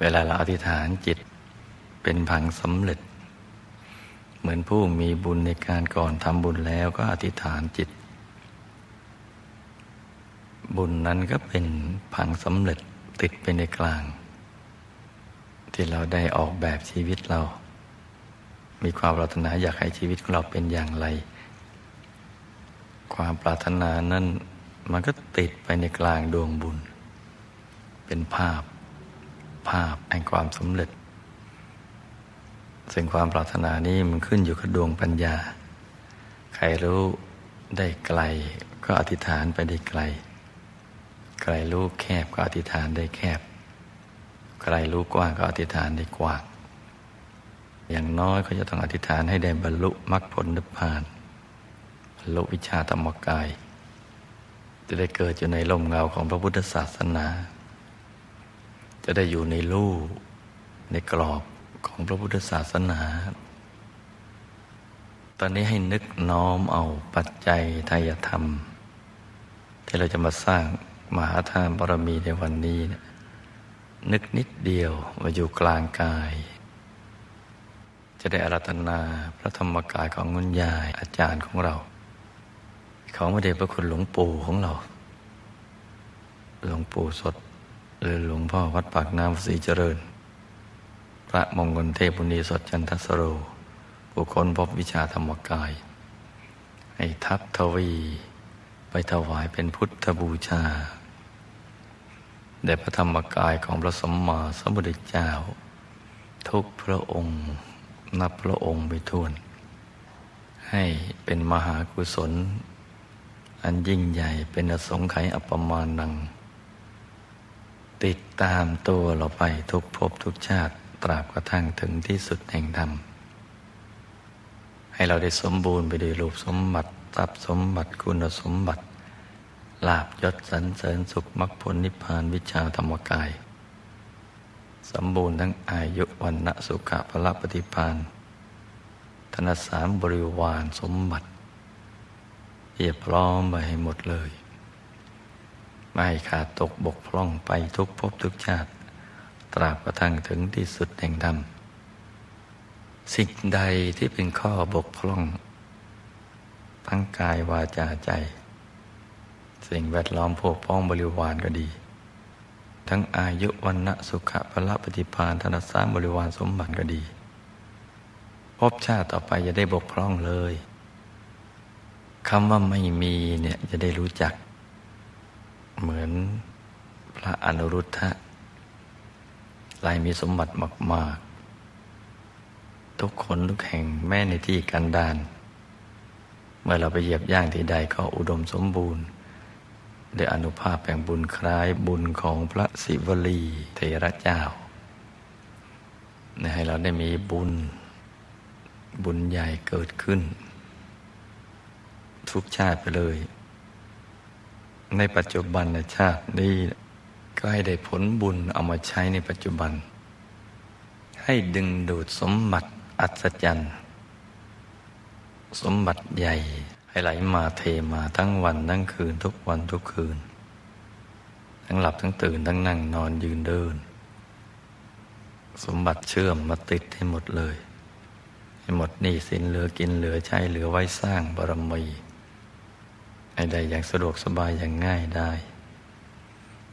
เวลาเราอธิษฐานจิตเป็นผังสำเร็จ เหมือนผู้มีบุญในการก่อนทำบุญแล้วก็อธิษฐานจิต บุญนั้นก็เป็นผังสำเร็จติดไปในกลาง ที่เราได้ออกแบบชีวิตเรา มีความปรารถนาอยากให้ชีวิตของเราเป็นอย่างไร ความปรารถนานั้นมันก็ติดไปในกลางดวงบุญ เป็นภาพ ภาพแห่งความสำเร็จ ซึ่งความปรารถนานี้มันขึ้นอยู่กับดวงปัญญา ใครรู้ได้ไกลก็อธิษฐานไปได้ไกล ใครรู้แคบก็อธิษฐานได้แคบ ใครรู้กว้างก็อธิษฐานได้กว้าง อย่างน้อยก็จะต้องอธิษฐานให้ได้บรรลุมรรคผลนิพพานบรรลุวิชาธรรมกาย จะได้เกิดอยู่ในลมเงาของพระพุทธศาสนา จะได้อยู่ในลู่ในกรอบของพระพุทธศาสนา ตอนนี้ให้นึกน้อมเอาปัจจัยทายธรรม ที่เราจะมาสร้างมหาทานบารมีในวันนี้นะนึกนิดเดียวมาอยู่กลางกาย จะได้อารัตนาพระธรรมกายของงุญยายอาจารย์ของเรา ของพระเดชพระคุณหลวงปู่ของเรา หลวงปู่สด หรือหลวงพ่อวัดปากน้ำศรีเจริญ พระมงคลเทพบุณีสดจันทสโรผู้ค้นพบวิชาธรรมกาย ให้ทัพทวี ไปถวายเป็นพุทธบูชาแด่พระธรรมกายของพระสัมมาสัมพุทธเจ้า ทุกพระองค์นับพระองค์ไปทวน ให้เป็นมหากุศล อันยิ่งใหญ่เป็นอสงไขยอัปมานัง ติดตามตัวเราไปทุกภพทุกชาติตราบกระทั่งถึงที่สุดแห่งธรรม ให้เราได้สมบูรณ์ไปด้วยรูปสมบัติทรัพย์สมบัติคุณสมบัติลาบยศสรรเสริญสุขมรรคผลนิพพานวิชาธรรมกาย สมบูรณ์ทั้งอายุวันณะสุขะพละปฏิพานธนสารบริวารสมบัติเพียบพร้อมไปให้หมดเลย ไม่ขาดตกบกพร่องไปทุกภพทุกชาติ ตราบกระทั่งถึงที่สุดแห่งธรรมสิ่งใดที่เป็นข้อบกพร่อง ทั้งกายวาจาใจ สิ่งแวดล้อมพวกพ้องบริวารก็ดี ทั้งอายุวันณะสุขะพละปฏิพานธนสารบริวารสมบัติก็ดี พบชาติต่อไปจะได้บกพร่องเลยคำว่าไม่มีเนี่ยจะได้รู้จัก เหมือนพระอนุรุทธะลายมีสมบัติมาก ๆ ทุกคนทุกแห่งแม้ในที่กันดาน เมื่อเราไปเหยียบย่างที่ใดก็อุดมสมบูรณ์ด้วยอนุภาพแห่งบุญคล้ายบุญของพระศิวลีเทระเจ้าให้เราได้มีบุญบุญใหญ่เกิดขึ้น ทุกชาติไปเลย ในปัจจุบันชาตินี้ก็ให้ได้ผลบุญเอามาใช้ในปัจจุบัน ให้ดึงดูดสมบัติอัศจรรย์ สมบัติใหญ่ให้ไหลมาเทมาทั้งวันทั้งคืนทุกวันทุกคืน ทั้งหลับทั้งตื่นทั้งนั่งนอนยืนเดิน สมบัติเชื่อมมาติดให้หมดเลย ให้หมดหนี้สินเหลือกินเหลือใช้เหลือไว้สร้างบารมี ให้ได้อย่างสะดวกสบายอย่างง่ายได้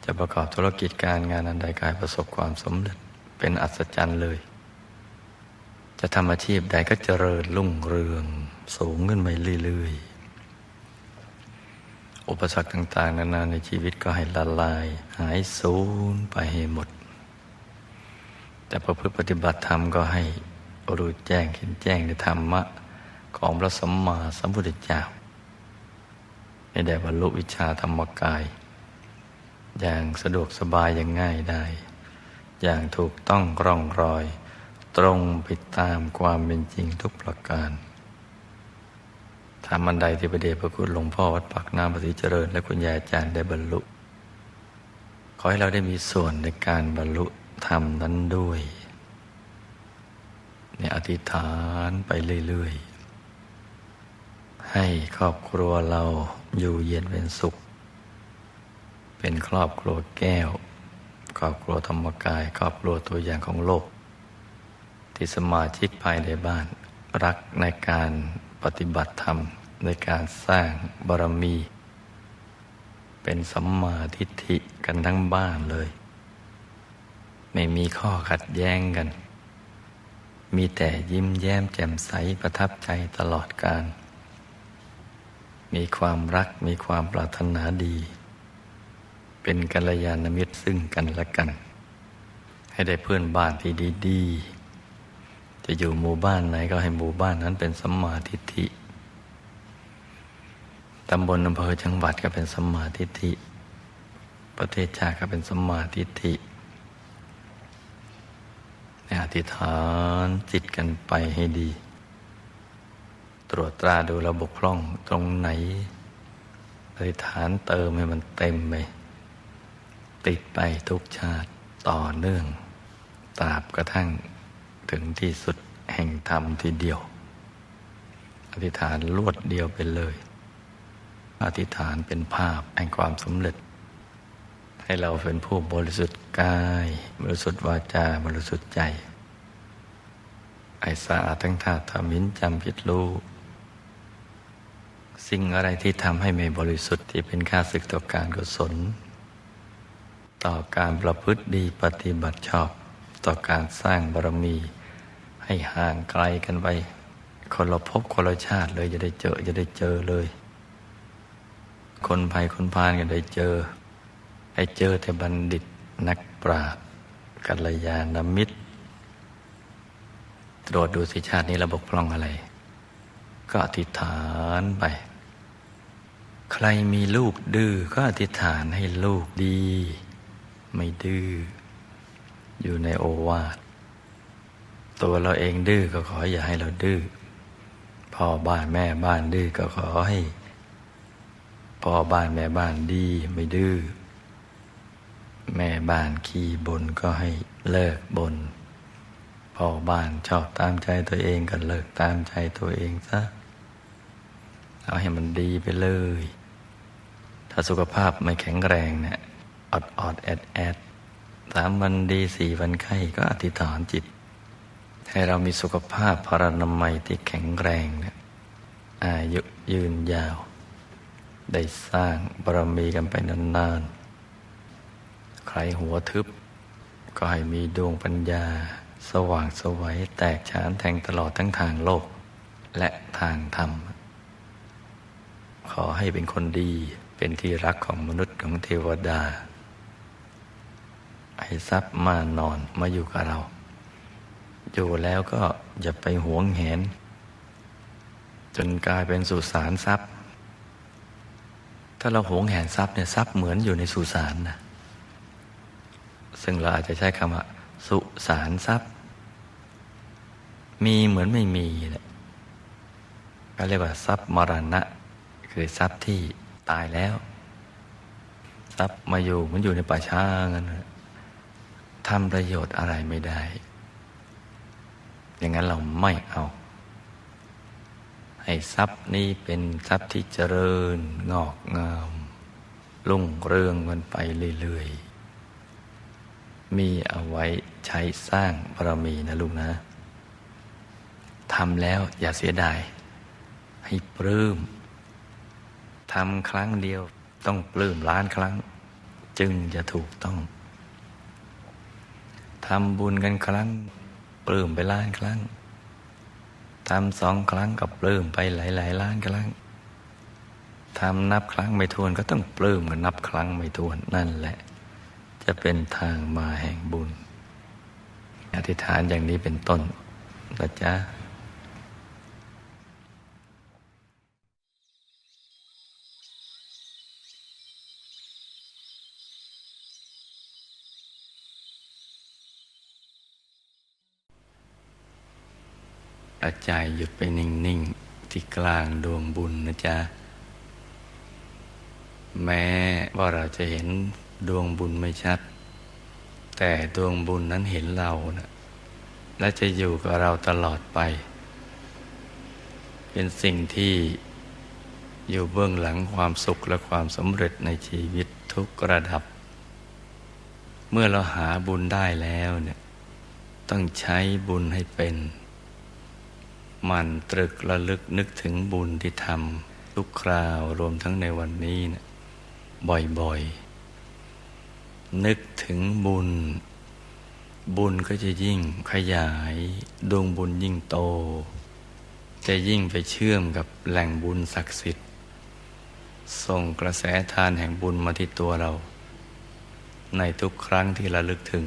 จะประกอบธุรกิจการงานอันใดกายประสบความสำเร็จเป็นอัศจรรย์เลย จะทำอาชีพใดก็เจริญรุ่งเรืองสูงขึ้นไปเรื่อยๆ อุปสรรคต่าง ๆ นานาในชีวิตก็ให้ละลาย หายสูญไปให้หมด แต่ประพฤติปฏิบัติธรรมก็ให้รู้แจ้งเห็นแจ้งในธรรมะของพระสัมมาสัมพุทธเจ้า ในแด่บรรลุวิชาธรรมกาย อย่างสะดวกสบายอย่างง่ายได้ อย่างถูกต้องร่องรอย ตรงไปตามความเป็นจริงทุกประการทำมันใดที่ประเดชพระคุณหลวงพ่อวัดปากน้ำปฏิเจริญ และคุณยายอาจารย์ได้บรรลุ ขอให้เราได้มีส่วนในการบรรลุธรรมนั้นด้วยเนี่ยอธิษฐานไปเรื่อย ๆ ให้ครอบครัวเรา อยู่เย็นเป็นสุข เป็นครอบครัวแก้ว ครอบครัวธรรมกาย ครอบครัวตัวอย่างของโลก ที่สมาชิกภายในบ้าน รักในการปฏิบัติธรรมในการสร้างบารมี เป็นสัมมาทิฏฐิกันทั้งบ้านเลย ไม่มีข้อขัดแย้งกัน มีแต่ยิ้มแย้มแจ่มใสประทับใจตลอดการ มีความรักมีความปรารถนาดี เป็นกัลยาณมิตรซึ่งกันและกัน ให้ได้เพื่อนบ้านที่ดีๆ จะอยู่หมู่บ้านไหนก็ให้หมู่บ้านนั้นเป็นสัมมาทิฏฐิตำบลอำเภอจังหวัดก็เป็นสัมมาทิฏฐิ ประเทศชาติก็เป็นสัมมาทิฏฐิให้อธิษฐานจิตกันไปให้ดี ตรวจตราดูระบบคล่องตรงไหนอธิษฐานเติมให้มันเต็มไป ติดไปทุกชาติต่อเนื่อง ตราบกระทั่งถึงที่สุดแห่งธรรมทีเดียว อธิษฐานลวดเดียวไปเลย อธิษฐานเป็นภาพแห่งความสำเร็จ ให้เราเป็นผู้บริสุทธิ์กาย บริสุทธิ์วาจา บริสุทธิ์ใจ ไอสะอาดทั้งธาตุธรรมินจำผิดรู้ สิ่งอะไรที่ทำให้ไม่บริสุทธิ์ที่เป็นค่าศึกต่อการกุศล ต่อการประพฤติดีปฏิบัติชอบ ต่อการสร้างบารมี ให้ห่างไกลกันไป คนเราพบคนละชาติเลยจะได้เจอจะได้เจอเลย คนภัยคนพานกันได้เจอ ให้เจอแต่บัณฑิตนักปราชญ์กัลยาณมิตร ตรวจดูสิชาตินี้ระบบพร่องอะไร ก็อธิษฐานไป ใครมีลูกดื้อก็อธิษฐานให้ลูกดี ไม่ดื้ออยู่ในโอวาท ตัวเราเองดื้อก็ขออย่าให้เราดื้อพ่อบ้านแม่บ้านดื้อก็ขอให้พ่อบ้านแม่บ้านดีไม่ดื้อแม่บ้านขี้บนก็ให้เลิกบนพ่อบ้านชอบตามใจตัวเองก็เลิกตามใจตัวเองซะ เอาให้มันดีไปเลย ถ้าสุขภาพไม่แข็งแรงเนี่ยอดอดแอดแอดสามวันดีสี่วันไข้ก็อธิษฐานจิต ให้เรามีสุขภาพพรนามัยที่แข็งแรงเนี่ยอายุยืนยาว ได้สร้างบารมีกันไปนานๆ ใครหัวทึบ ก็ให้มีดวงปัญญา สว่างสวัยแตกฉานแทงตลอดทั้งทางโลก และทางธรรม ขอให้เป็นคนดี เป็นที่รักของมนุษย์ของเทวดา ให้ทรัพย์มานอนมาอยู่กับเรา อยู่แล้วก็อย่าไปหวงแหน จนกลายเป็นสุสานทรัพย์ ถ้าเราหวงแหนทรัพย์เนี่ยทรัพย์เหมือนอยู่ในสุสานนะซึ่งเราอาจจะใช้คำว่า สุสานทรัพย์ มีเหมือนไม่มีเนี่ยก็เรียกว่าทรัพย์มรณะ คือทรัพย์ที่ตายแล้ว ทรัพย์มาอยู่มันอยู่ในป่าช้ากันทำประโยชน์อะไรไม่ได้ อย่างนั้นเราไม่เอา ให้ทรัพย์นี้เป็นทรัพย์ที่เจริญงอกงามรุ่งเรืองมันไปเรื่อยๆ มีเอาไว้ใช้สร้างบารมีนะลูกนะทำแล้วอย่าเสียดาย ให้ปลื้ม ทำครั้งเดียวต้องปลื้มล้านครั้ง จึงจะถูกต้องทำบุญกันครั้ง ปลื้มไปล้านครั้งทำสองครั้งกับปลื้มไปหลายๆล้านครั้งทำนับครั้งไม่ทวนก็ต้องปลื้มกันนับครั้งไม่ทวนนั่นแหละ จะเป็นทางมาแห่งบุญ อธิษฐานอย่างนี้เป็นต้นนะจ๊ะ อาใจหยุดไปนิ่ง ๆ ที่กลางดวงบุญนะจ๊ะ แม้ว่าเราจะเห็นดวงบุญไม่ชัด แต่ดวงบุญนั้นเห็นเรานะและจะอยู่กับเราตลอดไป เป็นสิ่งที่อยู่เบื้องหลังความสุขและความสำเร็จในชีวิตทุกระดับ เมื่อเราหาบุญได้แล้วเนี่ยต้องใช้บุญให้เป็น มันตรึกระลึกนึกถึงบุญที่ทำทุกคราวรวมทั้งในวันนี้เนี่ยบ่อยๆ นึกถึงบุญ บุญก็จะยิ่งขยายดวงบุญยิ่งโต จะยิ่งไปเชื่อมกับแหล่งบุญศักดิ์สิทธิ์ ส่งกระแสทานแห่งบุญมาที่ตัวเรา ในทุกครั้งที่ระลึกถึง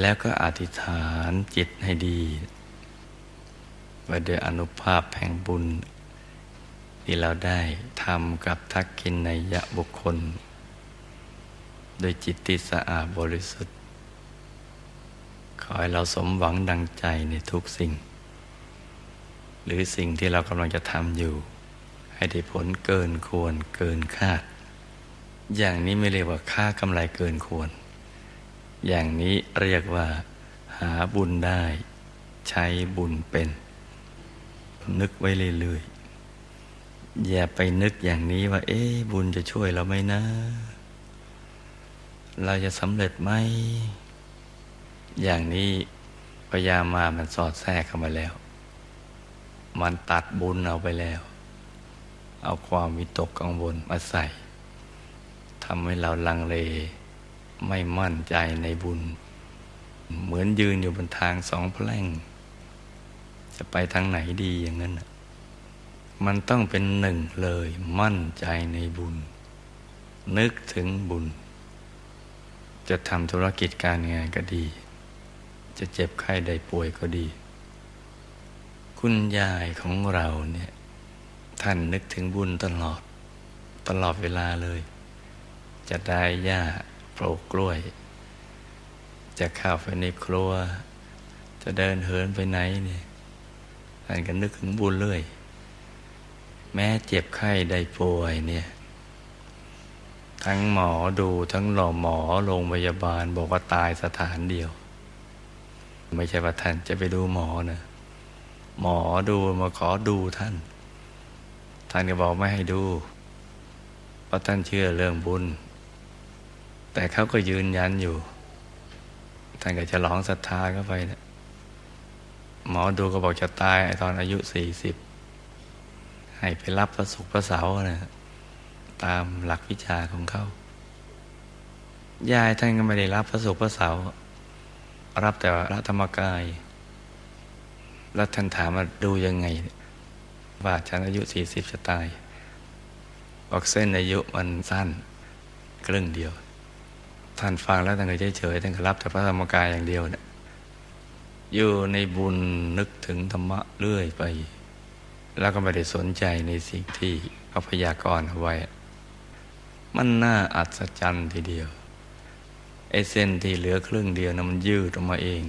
แล้วก็อธิษฐานจิตให้ดี ว่าด้วยอนุภาพแห่งบุญ ที่เราได้ทำกับทักกินในยะบุคคล โดยจิตที่สะอาดบริสุทธิ์ ขอให้เราสมหวังดังใจในทุกสิ่ง หรือสิ่งที่เรากำลังจะทำอยู่ ให้ได้ผลเกินควรเกินคาด อย่างนี้ไม่เรียกว่าค่ากำไรเกินควร อย่างนี้เรียกว่าหาบุญได้ใช้บุญเป็น นึกไว้เรื่อยๆอย่าไปนึกอย่างนี้ว่า เอ๊ะบุญจะช่วยเราไหมนะ เราจะสำเร็จไหม อย่างนี้พยามมามันสอดแทรกเข้ามาแล้ว มันตัดบุญเอาไปแล้ว เอาความวิตกกังวลมาใส่ทำให้เราลังเลไม่มั่นใจในบุญ เหมือนยืนอยู่บนทางสองแพร่ง จะไปทางไหนดีอย่างนั้นน่ะมันต้องเป็นหนึ่งเลยมั่นใจในบุญ นึกถึงบุญ จะทำธุรกิจการงานก็ดี จะเจ็บไข้ได้ป่วยก็ดี คุณยายของเราเนี่ยท่านนึกถึงบุญตลอดตลอดเวลาเลย จะได้หญ้าโปรกกล้วย จะเข้าไปในครัว จะเดินเหินไปไหนเนี่ย ท่านก็นึกถึงบุญเลยแม้เจ็บไข้ได้ป่วยเนี่ย ทั้งหมอดูทั้งหล่อหมอโรงพยาบาลบอกว่าตายสถานเดียว ไม่ใช่ว่าท่านจะไปดูหมอนะหมอดูมาขอดูท่าน ท่านก็บอกไม่ให้ดูเพราะท่านเชื่อเรื่องบุญ แต่เขาก็ยืนยันอยู่ ท่านก็จะร้องศรัทธาเข้าไปนะ หมอดูก็บอกจะตายตอนอายุสี่สิบให้ไปรับพระสุขพระเสานะตามหลักวิชาของเขายายท่านก็ไม่ได้รับพระสุขพระเสาร์รับแต่พระธรรมกาย แล้วท่านถามว่าดูยังไง ว่าฉันอายุสี่สิบจะตายบอกเส้นอายุมันสั้นครึ่งเดียว ท่านฟังแล้วท่านก็เฉยๆท่านก็รับแต่พระธรรมกายอย่างเดียวเนะี่ย อยู่ในบุญนึกถึงธรรมะเรื่อยไป แล้วก็ไม่ได้สนใจในสิ่งที่เขาพยากรณ์เอาไว้ มันน่าอัศจรรย์ทีเดียวไอ้เส้นที่เหลือครึ่งเดียวนะมันยืดออกมาเอง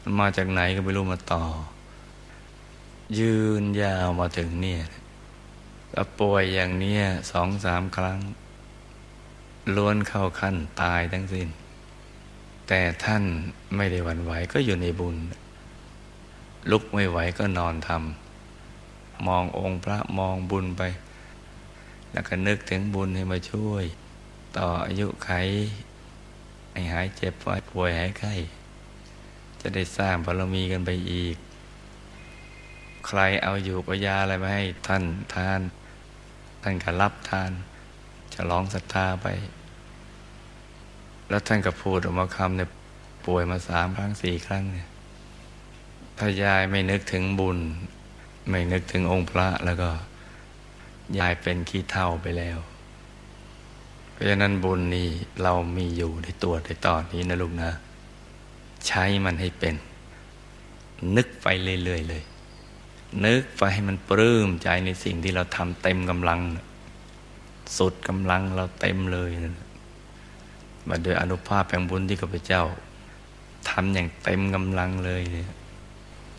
มันมาจากไหนก็ไม่รู้มาต่อ ยืนยาวมาถึงเนี่ยแล้วป่วยอย่างเนี้ยสองสามครั้งล้วนเข้าขั้นตายทั้งสิ้น แต่ท่านไม่ได้หวั่นไหวก็อยู่ในบุญ ลุกไม่ไหวก็นอนทำมององค์พระมองบุญไป แล้วก็นึกถึงบุญให้มาช่วย ต่ออายุไขให้หายเจ็บป่วยหายไข้จะได้สร้างบารมีกันไปอีก ใครเอาอยู่ปยาอะไรมาให้ท่านทาน ท่านก็รับทานจะร้องศรัทธาไป แล้วท่านก็พูดออกมาคำเนี่ยป่วยมาสามครั้งสี่ครั้งเนี่ยถ้ายายไม่นึกถึงบุญ ไม่นึกถึงองค์พระแล้วก็ยายเป็นขี้เท่าไปแล้ว เพราะฉะนั้นบุญนี่เรามีอยู่ในตัวในตอนนี้นะลูกนะ ใช้มันให้เป็น นึกไปเรื่อยๆเลย นึกไปให้มันปลื้มใจในสิ่งที่เราทำเต็มกำลัง สุดกำลังเราเต็มเลยนะ มาโดยอนุภาพแห่งบุญที่ข้าพเจ้าทำอย่างเต็มกำลังเลยเนี่ย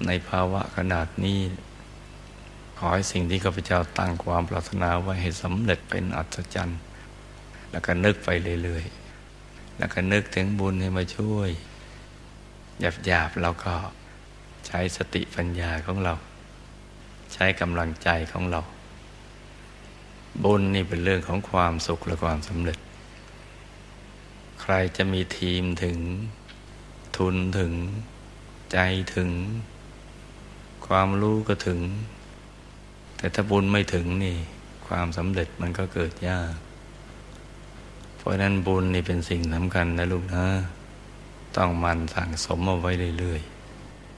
ในภาวะขนาดนี้ ขอให้สิ่งที่ข้าพเจ้าตั้งความปรารถนาไว้ให้สำเร็จเป็นอัศจรรย์ แล้วก็นึกไปเรื่อยๆ แล้วก็นึกถึงบุญให้มาช่วย หยาบๆเราก็ใช้สติปัญญาของเรา ใช้กำลังใจของเรา บุญนี่เป็นเรื่องของความสุขและความสำเร็จ ใครจะมีทีมถึง ทุนถึง ใจถึง ความรู้ก็ถึง แต่ถ้าบุญไม่ถึงนี่ ความสำเร็จมันก็เกิดยาก เพราะนั้นบุญนี่เป็นสิ่งสำคัญนะลูกนะ ต้องมันสั่งสมเอาไว้เรื่อย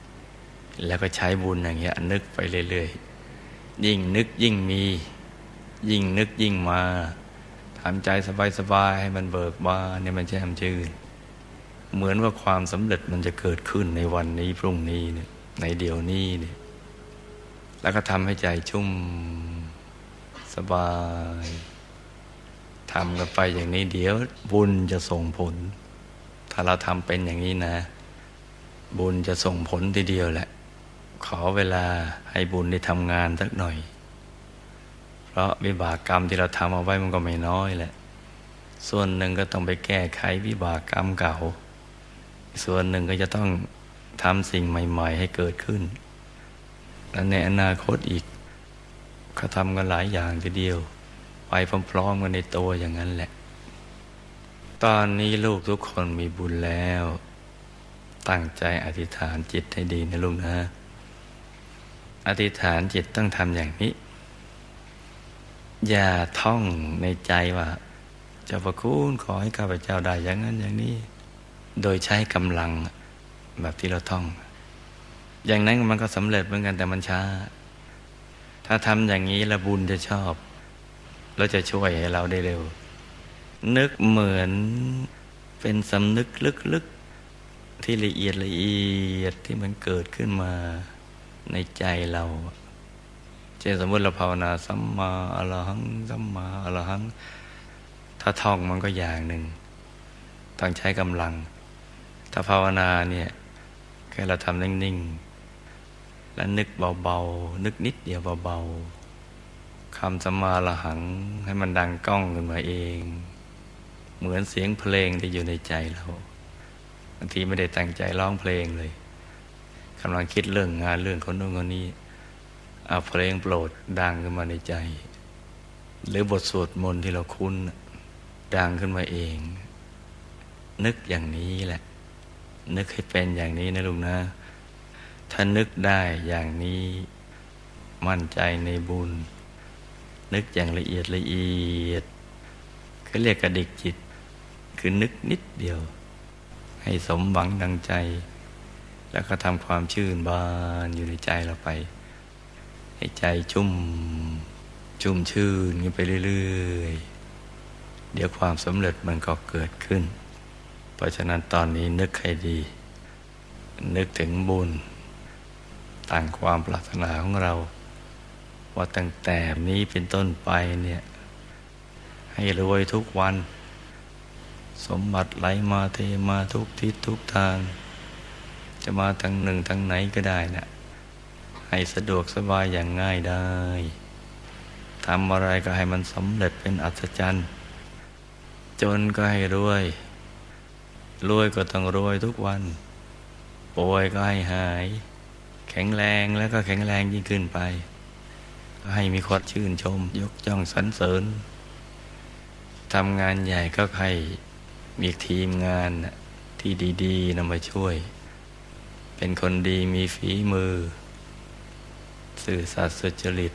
ๆ แล้วก็ใช้บุญอย่างเงี้ย นึกไปเรื่อยๆ ยิ่งนึกยิ่งมี ยิ่งนึกยิ่งมา ทำใจสบายๆให้มันเบิกบานเนี่ยมันแจ่มชื่น เหมือนว่าความสำเร็จมันจะเกิดขึ้นในวันนี้พรุ่งนี้เนี่ยในเดี๋ยวนี้เนี่ยแล้วก็ทำให้ใจชุ่มสบายทำกันไปอย่างนี้เดี๋ยวบุญจะส่งผล ถ้าเราทำเป็นอย่างนี้นะ บุญจะส่งผลทีเดียวแหละ ขอเวลาให้บุญได้ทำงานสักหน่อย ราะวิบากกรรมที่เราทำเอาไว้มันก็ไม่น้อยแหละ ส่วนหนึ่งก็ต้องไปแก้ไขวิบากกรรมเก่า ส่วนหนึ่งก็จะต้องทำสิ่งใหม่ ๆ ให้เกิดขึ้น และในอนาคตอีกเขาทำกันหลายอย่างทีเดียว ไปพร้อมๆกันในตัวอย่างนั้นแหละ ตอนนี้ลูกทุกคนมีบุญแล้ว ตั้งใจอธิษฐานจิตให้ดีนะลูกนะ อธิษฐานจิตต้องทำอย่างนี้ อย่าท่องในใจว่าเจ้าพระคุณขอให้ข้าพเจ้าได้อย่างนั้นอย่างนี้ โดยใช้กำลังแบบที่เราท่อง อย่างนั้นมันก็สำเร็จเหมือนกันแต่มันช้า ถ้าทำอย่างนี้ล้วบุญจะชอบ แล้วจะช่วยให้เราได้เร็ว นึกเหมือนเป็นสำนึกลึกๆที่ละเอียดละเอียดที่มันเกิดขึ้นมาในใจเรา เช่นสมมติเราภาวนาสัมมาอรหังสัมมาอรหัง ถ้าท่องมันก็อย่างหนึ่งต้องใช้กำลัง ถ้าภาวนาเนี่ยแค่เราทำนิ่งๆ และนึกเบาๆ นึกนิดเดียวเบาๆคำสัมมาอรหังให้มันดังก้องขึ้นมาเอง เหมือนเสียงเพลงที่อยู่ในใจเราบางทีไม่ได้ตั้งใจร้องเพลงเลยกำลังคิดเรื่องงานเรื่องคนโน้นคนนี้ เอาเพลงโปรดดังขึ้นมาในใจ หรือบทสวดมนต์ที่เราคุ้นดังขึ้นมาเอง นึกอย่างนี้แหละ นึกให้เป็นอย่างนี้นะลุงนะ ถ้านึกได้อย่างนี้มั่นใจในบุญ นึกอย่างละเอียดละเอียดเขาเรียกกระดิกจิต คือนึกนิดเดียว ให้สมหวังดังใจ แล้วก็ทำความชื่นบานอยู่ในใจเราไป ให้ใจชุ่ม ชุ่มชื่นกันไปเรื่อยๆ เดี๋ยวความสำเร็จมันก็เกิดขึ้น เพราะฉะนั้นตอนนี้นึกให้ดี นึกถึงบุญต่างความปรารถนาของเรา ว่าตั้งแต่นี้เป็นต้นไปเนี่ย ให้รวยทุกวัน สมบัติไหลมาเทมาทุกทิศทุกทาง จะมาทางหนึ่งทางไหนก็ได้นะ ให้สะดวกสบายอย่างง่ายได้ทำอะไรก็ให้มันสำเร็จเป็นอัศจรรย์ จนก็ให้รวย รวยก็ต้องรวยทุกวัน ป่วยก็ให้หาย แข็งแรงแล้วก็แข็งแรงยิ่งขึ้นไปให้มีคนชื่นชม ยกย่องสรรเสริญทำงานใหญ่ก็ให้มีทีมงานที่ดี ๆนำมาช่วย เป็นคนดีมีฝีมือ สื่อสัตย์สุจริต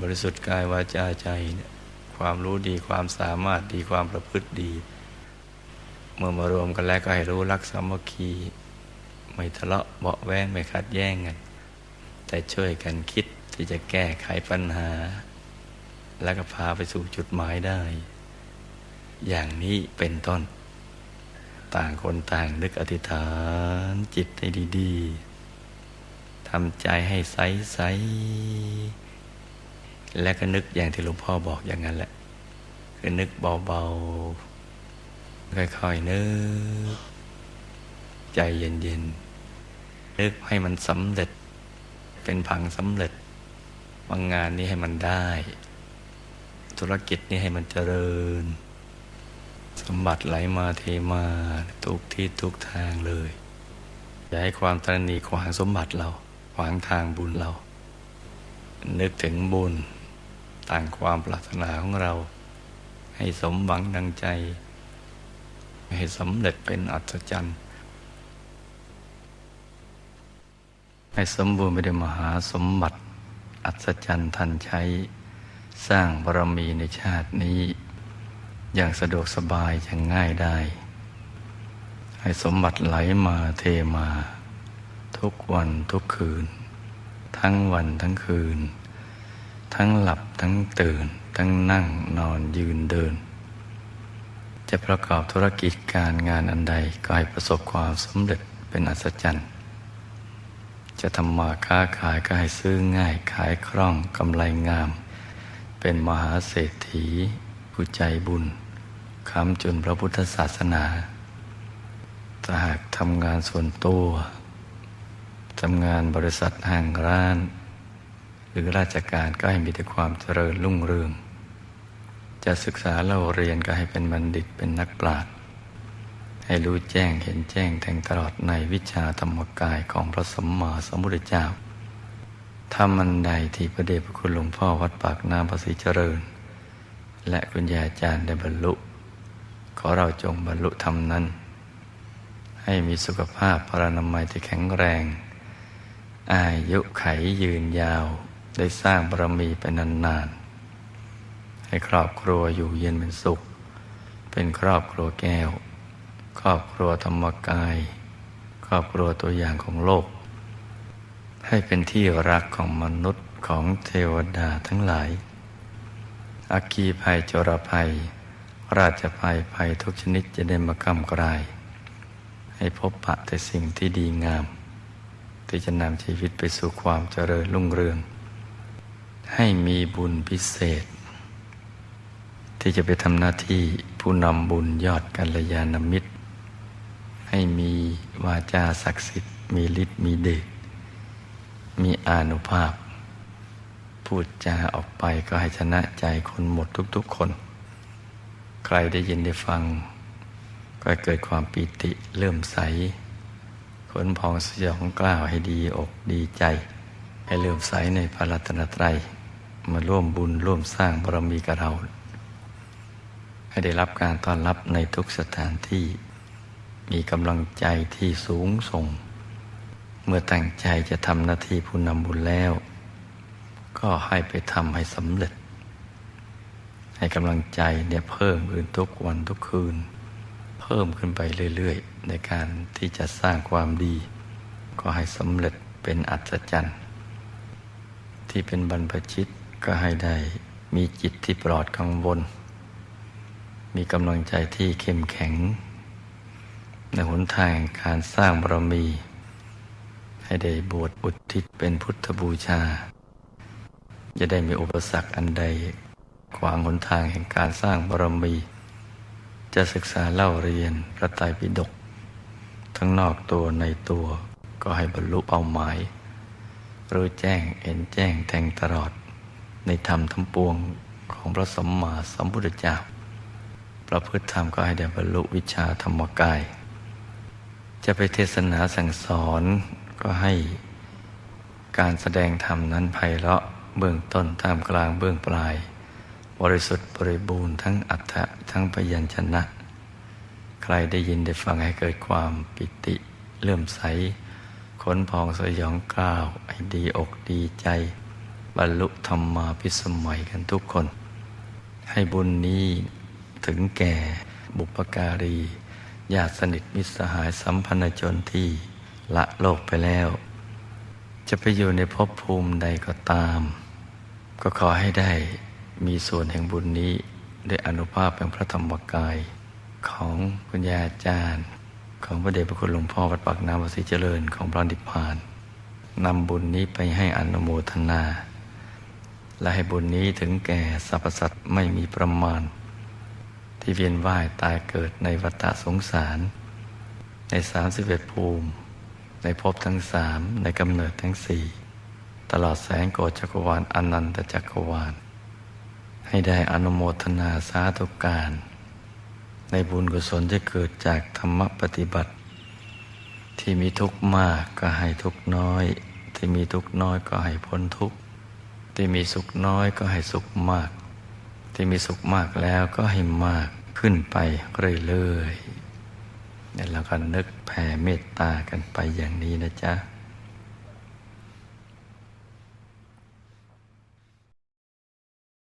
บริสุทธิ์กายวาจาใจเนี่ยความรู้ดีความสามารถดีความประพฤติดี เมื่อมารวมกันแล้วก็ให้รู้รักสามัคคี ไม่ทะเลาะเบาแวงไม่ขัดแย้งกัน แต่ช่วยกันคิดที่จะแก้ไขปัญหา แล้วก็พาไปสู่จุดหมายได้ อย่างนี้เป็นต้น ต่างคนต่างนึกอธิษฐานจิตให้ดี ๆ ทำใจให้ใสๆและก็นึกอย่างที่หลวงพ่อบอกอย่างนั้นแหละ คือนึกเบาๆ ค่อยๆนึก ใจเย็นๆ นึกให้มันสำเร็จ เป็นพังสำเร็จบางงานนี้ให้มันได้ ธุรกิจนี้ให้มันเจริญ สมบัติไหลมาเทมาทุกที่ทุกทางเลย อย่าให้ความตรณีขวางสมบัติเรา วางทางบุญเรา นึกถึงบุญต่างความปรารถนาของเรา ให้สมหวังดังใจ ให้สำเร็จเป็นอัศจรรย์ ให้สมบูรณ์ไปด้วยมหาสมบัติ อัศจรรย์ทันใช้ สร้างบารมีในชาตินี้ อย่างสะดวกสบายอย่างง่ายได้ ให้สมบัติไหลมาเทมา ทุกวันทุกคืน ทั้งวันทั้งคืน ทั้งหลับทั้งตื่น ทั้งนั่งนอนยืนเดิน จะประกอบธุรกิจการงานอันใดก็ให้ประสบความสำเร็จเป็นอัศจรรย์จะทำมาค้าขายก็ให้ซื้อง่ายขายคล่องกำไรงาม เป็นมหาเศรษฐี ผู้ใจบุญค้ำจุนพระพุทธศาสนาถ้าหากทำงานส่วนตัว ทำงานบริษัทห้างร้าน หรือราชการก็ให้มีแต่ความเจริญรุ่งเรือง จะศึกษาเล่าเรียนก็ให้เป็นบัณฑิตเป็นนักปราชญ์ให้รู้แจ้งเห็นแจ้งแทงตลอดในวิชาธรรมกายของพระสัมมาสัมพุทธเจ้าถ้ามันใดที่พระเดชพระคุณหลวงพ่อวัดปากน้ำภาษีเจริญ และคุณยาอาจารย์ได้บรรลุ ขอเราจงบรรลุธรรมนั้น ให้มีสุขภาพพรานามัยที่แข็งแรง อายุไขยืนยาวได้สร้างบารมีเป็นานๆ ให้ครอบครัวอยู่เย็นเป็นสุข เป็นครอบครัวแก้ว ครอบครัวธรรมกาย ครอบครัวตัวอย่างของโลก ให้เป็นที่รักของมนุษย์ของเทวดาทั้งหลายอาคีภัยจรภัย ราชภัยภัยทุกชนิดจะได้มากำกลาย ให้พบปะแต่สิ่งที่ดีงาม ที่จะนำชีวิตไปสู่ความเจริญรุ่งเรือง ให้มีบุญพิเศษ ที่จะไปทำหน้าที่ผู้นำบุญยอดกัลยาณมิตร ให้มีวาจาศักดิ์สิทธิ์ มีฤทธิ์มีเดชมีอานุภาพ พูดจาออกไปก็ให้ชนะใจคนหมดทุกๆคน ใครได้ยินได้ฟัง ก็เกิดความปีติเริ่มใส ขนพองสยองกล้าวให้ดีอกดีใจ ให้เริ่มใสในพระรัตนตรัย มาร่วมบุญร่วมสร้างบารมีกับเรา ให้ได้รับการต้อนรับในทุกสถานที่ มีกำลังใจที่สูงส่ง เมื่อตั้งใจจะทำหน้าที่ผู้นำบุญแล้ว ก็ให้ไปทำให้สำเร็จ ให้กำลังใจเนี่ยเพิ่มขึ้นทุกวันทุกคืน พิ่มขึ้นไปเรื่อย ๆ ในการที่จะสร้างความดี ก็ให้สำเร็จเป็นอัศจรรย์ ที่เป็นบรรพชิตก็ให้ได้มีจิตที่ปลอดกังวล มีกำลังใจที่เข้มแข็ง ในหนทางการสร้างบารมี ให้ได้บวชอุทิศเป็นพุทธบูชา จะได้มีอุปสรรคอันใดขวางหนทางแห่งการสร้างบารมี จะศึกษาเล่าเรียนพระไตรปิฎกทั้งนอกตัวในตัวก็ให้บรรลุเป้าหมาย รู้แจ้งเห็นแจ้งแทงตลอด ในธรรมทั้งปวงของพระสัมมาสัมพุทธเจ้าประพฤติธรรมก็ให้ได้บรรลุวิชาธรรมกาย จะไปเทศนาสั่งสอนก็ให้การแสดงธรรมนั้นไพเราะเบื้องต้นท่ามกลางเบื้องปลาย บริสุทธิ์บริบูรณ์ทั้งอัฏฐะทั้งพยัญชนะ ใครได้ยินได้ฟังให้เกิดความปิติเลื่อมใสขนพองสยองกล้าวไอ้ดีอกดีใจ บรรลุธรรมาพิสมัยกันทุกคน ให้บุญนี้ถึงแก่บุปการีญาติสนิทมิตรสหายสัมพันธชนที่ละโลกไปแล้ว จะไปอยู่ในภพภูมิใดก็ตาม ก็ขอให้ได้ มีส่วนแห่งบุญนี้ด้วยอนุภาพเป็นพระธรรมกาย ของคุณยาอาจารย์ ของพระเดชพระคุณหลวงพ่อวัดปากน้ำวสีเจริญของพระนิพพานนำบุญนี้ไปให้อนุโมทนา และให้บุญนี้ถึงแก่สรรพสัตว์ไม่มีประมาณ ที่เวียนว่ายตายเกิดในวัฏสงสาร ในสามสิบเอ็ดภูมิ ในภพทั้งสามในกำเนิดทั้งสี่ตลอดแสงโกจักรวาลอนันตจักรวาล ให้ได้อนุโมทนาสาธุการ ในบุญกุศลที่เกิดจากธรรมปฏิบัติ ที่มีทุกข์มากก็ให้ทุกข์น้อย ที่มีทุกข์น้อยก็ให้พ้นทุกข์ที่มีสุขน้อยก็ให้สุขมาก ที่มีสุขมากแล้วก็ให้มากขึ้นไปเรื่อยๆเนี่ยเราก็นึกแผ่เมตตากันไปอย่างนี้นะจ๊ะ